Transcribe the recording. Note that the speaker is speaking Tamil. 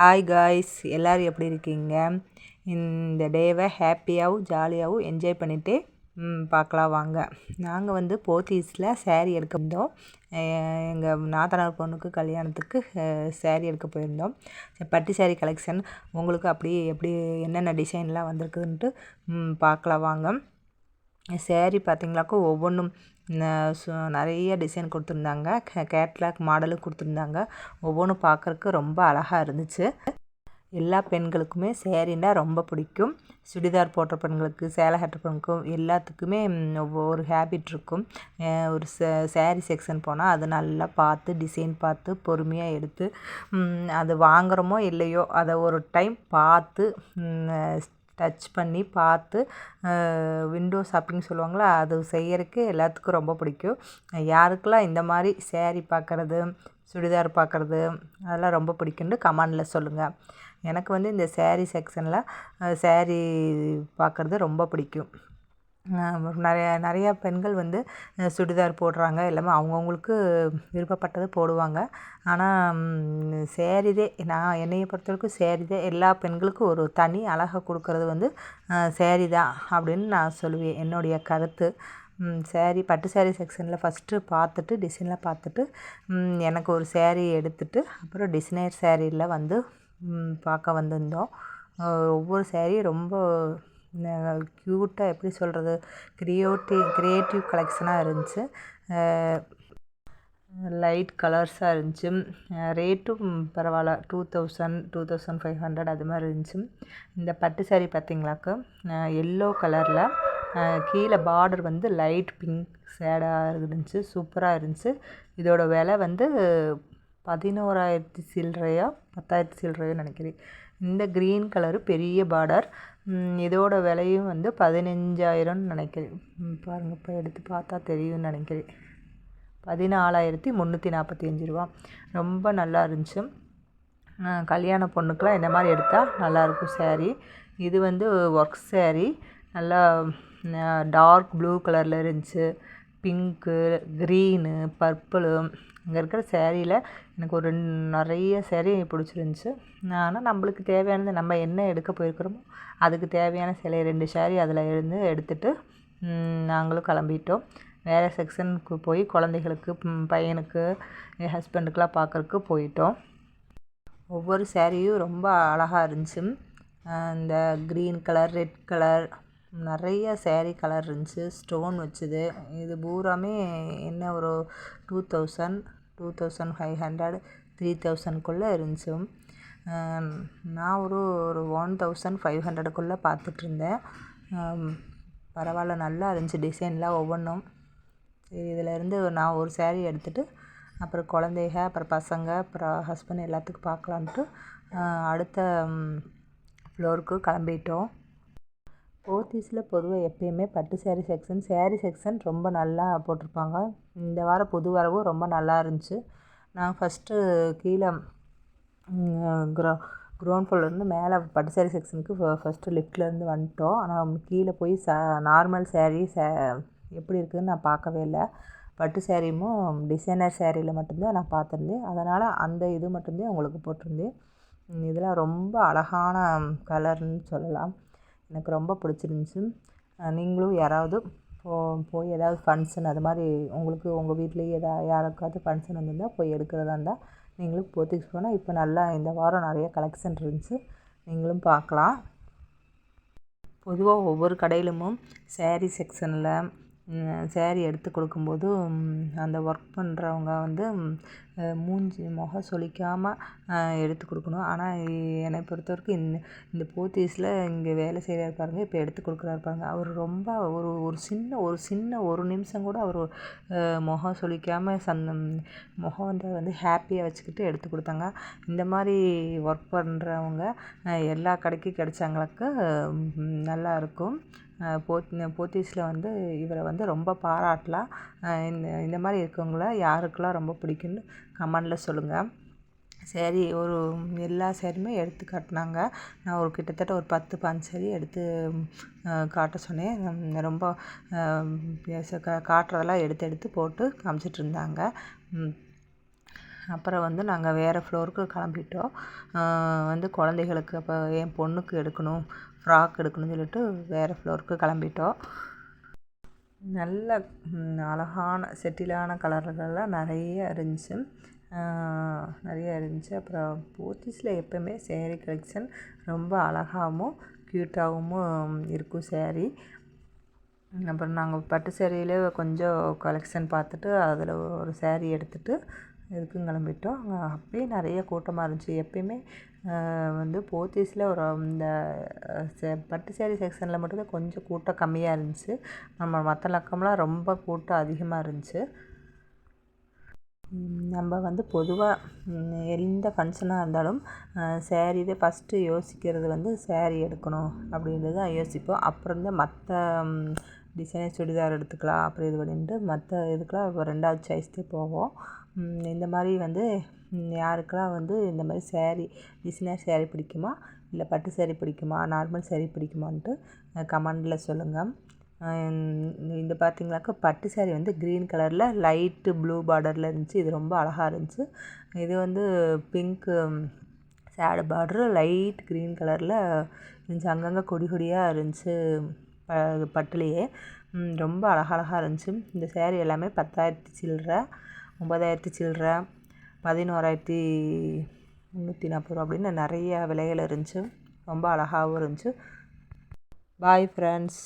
ஹாய் காய்ஸ் எல்லோரும் எப்படி இருக்கீங்க? இந்த டேவை ஹாப்பியாகவும் ஜாலியாகவும் என்ஜாய் பண்ணிவிட்டு பார்க்கலாம் வாங்க. நாங்கள் வந்து போத்தீஸில் சேரீ எடுக்க வந்தோம் எங்கள் நாத்தனார் பொண்ணுக்கு கல்யாணத்துக்கு சேரீ எடுக்க போயிருந்தோம். பட்டு சேரீ கலெக்ஷன் உங்களுக்கு அப்படி எப்படி என்னென்ன டிசைன்லாம் வந்திருக்குதுன்ட்டு பார்க்கலாம் வாங்க. சேரீ பார்த்திங்களாக்கா ஒவ்வொன்றும் நிறைய டிசைன் கொடுத்துருந்தாங்க. கேட்லாக் மாடலும் கொடுத்துருந்தாங்க. ஒவ்வொன்றும் பார்க்குறக்கு ரொம்ப அழகாக இருந்துச்சு. எல்லா பெண்களுக்குமே சேரீன்னா ரொம்ப பிடிக்கும். சுடிதார் போட்ட பெண்களுக்கு சேலை கட்டுற பெண்களுக்கும் எல்லாத்துக்குமே ஒவ்வொரு ஹேபிட் இருக்கும். ஒரு சேரீ செக்ஷன் போனால் அது நல்லா பார்த்து டிசைன் பார்த்து பொறுமையாக எடுத்து அது வாங்குகிறோமோ இல்லையோ அதை ஒரு டைம் பார்த்து டச் பண்ணி பார்த்து விண்டோ ஷாப்பிங் சொல்லுவாங்களா அது செய்யறதுக்கு எல்லாத்துக்கும் ரொம்ப பிடிக்கும். யாருக்கெல்லாம் இந்த மாதிரி சேரீ பார்க்குறது சுடிதார் பார்க்குறது அதெல்லாம் ரொம்ப பிடிக்குன்னு கமெண்டில் சொல்லுங்கள் எனக்கு வந்து இந்த சேரீ செக்ஷனில் சேரீ பார்க்குறது ரொம்ப பிடிக்கும். நிறையா நிறையா பெண்கள் வந்து சுடிதார் போடுறாங்க. எல்லாமே அவங்கவுங்களுக்கு விருப்பப்பட்டதை போடுவாங்க. ஆனால் சேரீதே நான் என்னையை பொறுத்தவரைக்கும் சேரீதே எல்லா பெண்களுக்கும் ஒரு தனி அழகை கொடுக்கறது வந்து சேரீ தான் அப்படின்னு நான் சொல்லுவேன். என்னுடைய கருத்து. சேரீ பட்டு சேரீ செக்ஷனில் ஃபஸ்ட்டு பார்த்துட்டு டிசைனில் பார்த்துட்டு எனக்கு ஒரு சேரீ எடுத்துட்டு அப்புறம் டிசைனர் சேரீயில் வந்து பார்க்க வந்திருந்தோம். ஒவ்வொரு சேரீயும் ரொம்ப க்யூட்டாக எப்படி சொல்கிறது க்ரியேட்டிவ் க்ரியேட்டிவ் கலெக்ஷனாக இருந்துச்சு. லைட் கலர்ஸாக இருந்துச்சு. ரேட்டும் பரவாயில்ல. Two thousand two thousand five hundred அது மாதிரி இருந்துச்சு. இந்த பட்டு சேரீ பார்த்திங்களாக்கா? எல்லோ கலரில் கீழே பார்டர் வந்து லைட் பிங்க் சேடாக இருந்துச்சு. சூப்பராக இருந்துச்சு. இதோட விலை வந்து பதினோராயிரத்தி சில்லறையோ பத்தாயிரத்தி சில்லறையோ நினைக்கிறேன். இந்த க்ரீன் கலரு பெரிய பார்டர் இதோட விலையும் வந்து பதினஞ்சாயிரம்னு நினைக்கிறேன். பாருங்கள் இப்போ எடுத்து பார்த்தா தெரியும்னு நினைக்கிறேன். பதினாலாயிரத்தி முந்நூற்றி நாற்பத்தி அஞ்சு ரூபா. ரொம்ப நல்லா இருந்துச்சு. கல்யாண பொண்ணுக்கெலாம் இந்த மாதிரி எடுத்தால் நல்லாயிருக்கும் சேரீ இது வந்து ஒர்க் சேரீ நல்லா டார்க் ப்ளூ கலரில் இருந்துச்சு. பிங்க்கு க்ரீனு பர்பிளு இங்கே இருக்கிற சேரீயில் எனக்கு ஒரு நிறைய சேரீ பிடிச்சிருந்துச்சி. ஆனால் நம்மளுக்கு தேவையானது நம்ம என்ன எடுக்க போயிருக்கிறோமோ அதுக்கு தேவையான சிலை ரெண்டு சேரீ அதில் இருந்து எடுத்துகிட்டு நாங்களும் கிளம்பிட்டோம். வேறு செக்ஷனுக்கு போய் குழந்தைகளுக்கு பையனுக்கு என் ஹஸ்பண்டுக்கெலாம் பார்க்குறக்கு போயிட்டோம். ஒவ்வொரு சேரீயும் ரொம்ப அழகாக இருந்துச்சு. இந்த க்ரீன் கலர் ரெட் கலர் நிறைய சேரீ கலர் இருந்துச்சு ஸ்டோன் வச்சது. இது பூராமே என்ன ஒரு two thousand two thousand five hundred three தௌசண்ட்குள்ளே இருந்துச்சு. நான் ஒரு ஒரு ஒன் தௌசண்ட் ஃபைவ் ஹண்ட்ரடுக்குள்ளே பார்த்துட்ருந்தேன் பரவாயில்ல நல்லா இருந்துச்சு டிசைன்லாம் ஒவ்வொன்றும். சரி இதிலேருந்து நான் ஒரு சேரீ எடுத்துகிட்டு அப்புறம் குழந்தைக அப்புறம் பசங்க அப்புறம் ஹஸ்பண்ட் எல்லாத்துக்கும் பார்க்கலான்ட்டு அடுத்த ஃப்ளோருக்கு கிளம்பிட்டோம். போத்தீஸில் பொதுவாக எப்பயுமே பட்டு சேரீ செக்ஷன் சேரீ செக்ஷன் ரொம்ப நல்லா போட்டிருப்பாங்க. இந்த வாரம் புது வரவும் ரொம்ப நல்லா இருந்துச்சு. நான் ஃபஸ்ட்டு கீழே க்ரௌ க்ரௌண்ட் ஃப்ளோர்லேருந்து மேலே பட்டு சேரீ செக்ஷனுக்கு ஃபஸ்ட்டு லிஃப்ட்லேருந்து வந்துட்டோம். ஆனால் கீழே போய் ச நார்மல் சேரீ சே எப்படி இருக்குதுன்னு நான் பார்க்கவே இல்லை. பட்டு சேரீயும் டிசைனர் சேரீயில் மட்டும்தான் நான் பார்த்துருந்தேன். அதனால் அந்த இது மட்டும்தான் உங்களுக்கு போட்டிருந்தேன். இதெல்லாம் ரொம்ப அழகான கலர்னு சொல்லலாம். எனக்கு ரொம்ப பிடிச்சிருந்துச்சி. நீங்களும் யாராவது போ போய் ஏதாவது ஃபங்க்ஷன் அது மாதிரி உங்களுக்கு உங்கள் வீட்லேயே எதா யாருக்காவது ஃபங்க்ஷன் வந்திருந்தால் போய் எடுக்கிறதா இருந்தால் நீங்களும் போத்திக்ஸ் போனால் இப்போ நல்லா இந்த வாரம் நிறைய கலெக்ஷன் இருந்துச்சு. நீங்களும் பார்க்கலாம். பொதுவாக ஒவ்வொரு கடையிலும் சேரீ செக்ஷனில் சேரீ எடுத்து கொடுக்கும்போது அந்த ஒர்க் பண்ணுறவங்க வந்து மூஞ்சி முகம் சுளிக்காமல் எடுத்து கொடுக்கணும். ஆனால் என்னை பொறுத்த வரைக்கும் இந்த இந்த போத்தீஸில் இங்கே வேலை செய்கிறாரு பாருங்கள் இப்போ எடுத்து கொடுக்குறாரு பாருங்கள் அவர் ரொம்ப ஒரு ஒரு சின்ன ஒரு சின்ன ஒரு நிமிஷம் கூட அவர் முகம் சுளிக்காமல் சந்த முகம் வந்து வந்து ஹாப்பியாக வச்சுக்கிட்டு எடுத்து கொடுத்தாங்க. இந்த மாதிரி ஒர்க் பண்ணுறவங்க எல்லா கடைக்கும் கிடைச்சாங்களாக்கா நல்லாயிருக்கும் போத் போத்தீஸில் வந்து இவரை வந்து ரொம்ப பாராட்டலாம் இந்த இந்த மாதிரி இருக்கவங்கள யாருக்கெல்லாம் ரொம்ப பிடிக்குன்னு கமெண்டில் சொல்லுங்கள் சரி ஒரு எல்லா சேரீயுமே எடுத்து காட்டினாங்க. நான் ஒரு கிட்டத்தட்ட ஒரு பத்து பாஞ்சு சேரீ எடுத்து காட்ட சொன்னேன். ரொம்ப காட்டுறதெல்லாம் எடுத்து எடுத்து போட்டு காமிச்சிட்ருந்தாங்க அப்புறம் வந்து நாங்கள் வேறு ஃப்ளோருக்கு கிளம்பிட்டோம். வந்து குழந்தைகளுக்கு அப்போ என் பொண்ணுக்கு எடுக்கணும் ஃப்ராக் எடுக்கணும்னு சொல்லிட்டு வேறு ஃப்ளோருக்கு கிளம்பிட்டோம். நல்ல அழகான செட்டிலான கலர்கள்லாம் நிறைய இருந்துச்சு. நிறைய இருந்துச்சு. அப்புறம் போத்தீஸில் எப்போவுமே சேரீ கலெக்ஷன் ரொம்ப அழகாகவும் க்யூட்டாகவும் இருக்கும் சேரீ அப்புறம் நாங்கள் பட்டு சேரீயிலே கொஞ்சம் கலெக்ஷன் பார்த்துட்டு அதில் ஒரு சேரீ எடுத்துகிட்டு இதுக்கும் கிளம்பிட்டோம். அங்கே அப்பயும் நிறைய கூட்டமாக இருந்துச்சு. எப்பயுமே வந்து போத்தீஸில் ஒரு இந்த சே பட்டு சேரீ செக்ஷனில் மட்டும்தான் கொஞ்சம் கூட்டம் கம்மியாக இருந்துச்சு. நம்ம மற்ற லக்கம்லாம் ரொம்ப கூட்டம் அதிகமாக இருந்துச்சு. நம்ம வந்து பொதுவாக எந்த ஃபங்க்ஷனாக இருந்தாலும் சேரீ தான் ஃபஸ்ட்டு யோசிக்கிறது வந்து சேரீ எடுக்கணும் அப்படின்றது தான் யோசிப்போம். அப்புறம் தான் மற்ற டிசைனர் சுடிதார் எடுத்துக்கலாம் அப்படி இது பண்ணிட்டு மற்ற இதுக்கெலாம் ரெண்டாவது சாய்ஸ்க்கு போவோம். இந்த மாதிரி வந்து யாருக்கெல்லாம் வந்து இந்த மாதிரி சேரீ டிசைனர் சேரீ பிடிக்குமா? இல்லை பட்டு சேரீ பிடிக்குமா? நார்மல் சேரீ பிடிக்குமான்ட்டு கமெண்டில் சொல்லுங்கள் இந்த பார்த்தீங்களாக்கா பட்டு சேரீ வந்து க்ரீன் கலரில் லைட்டு ப்ளூ பார்டரில் இருந்துச்சு. இது ரொம்ப அழகாக இருந்துச்சு. இது வந்து pink shade border light green கலரில் இருந்துச்சு. அங்கங்கே கொடி கொடியாக இருந்துச்சு பட்டுலேயே. ரொம்ப அழகழகாக இருந்துச்சு. இந்த சேரீ எல்லாமே பத்தாயிரத்தி சில்லற ஒம்பதாயிரத்தி சில்லற பதினோராயிரத்தி முந்நூற்றி நாற்பது ரூபா அப்படின்னு நிறைய விலைகள் இருந்துச்சு. ரொம்ப அழகாகவும் இருந்துச்சு. Bye friends